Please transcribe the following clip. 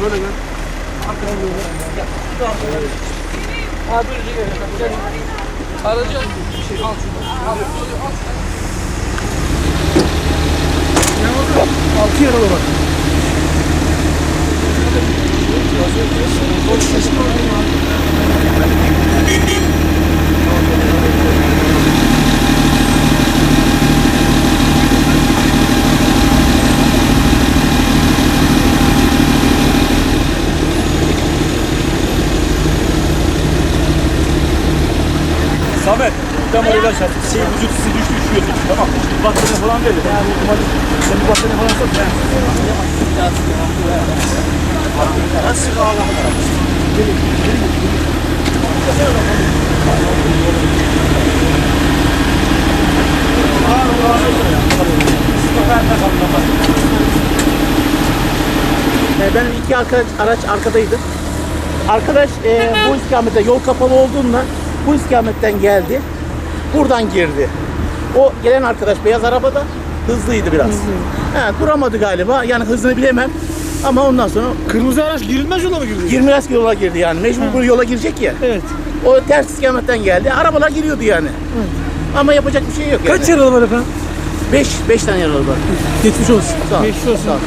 Böyle gel. Arkadan böyle. Gel. Şu arkaya gel. Abi önce gel. Gel. Aracı bir şey al şunu. Al şunu. Al şunu. Ne oldu? Altı yaralı bak. Samet, tam oraya şart. Şey, vücut ısı düştü, üşüyorsun. Tamam. Battaniye falan verin. Yani, sen bir battaniye falan sat. Nasıl ağlamıyor? E, benim iki arkadaş, araç arkadaydı. Arkadaş e, bu ikamette yol kapalı olduğundan bu istikametten geldi. Buradan girdi. O gelen arkadaş beyaz arabada hızlıydı biraz. He, duramadı galiba. Yani hızını bilemem. Ama ondan sonra Kırmızı araç girilmez yola mı girdi? 20 eski yola girdi yani. Mecbur bu yola girecek ya. Evet. O ters istikametten geldi. Arabalar giriyordu yani. Ama yapacak bir şey yok yani. Kaç yaralı var efendim? 5 5 tane yaralı var. Geçmiş olsun. Sağ ol. Geçmiş olsun. Sağ ol.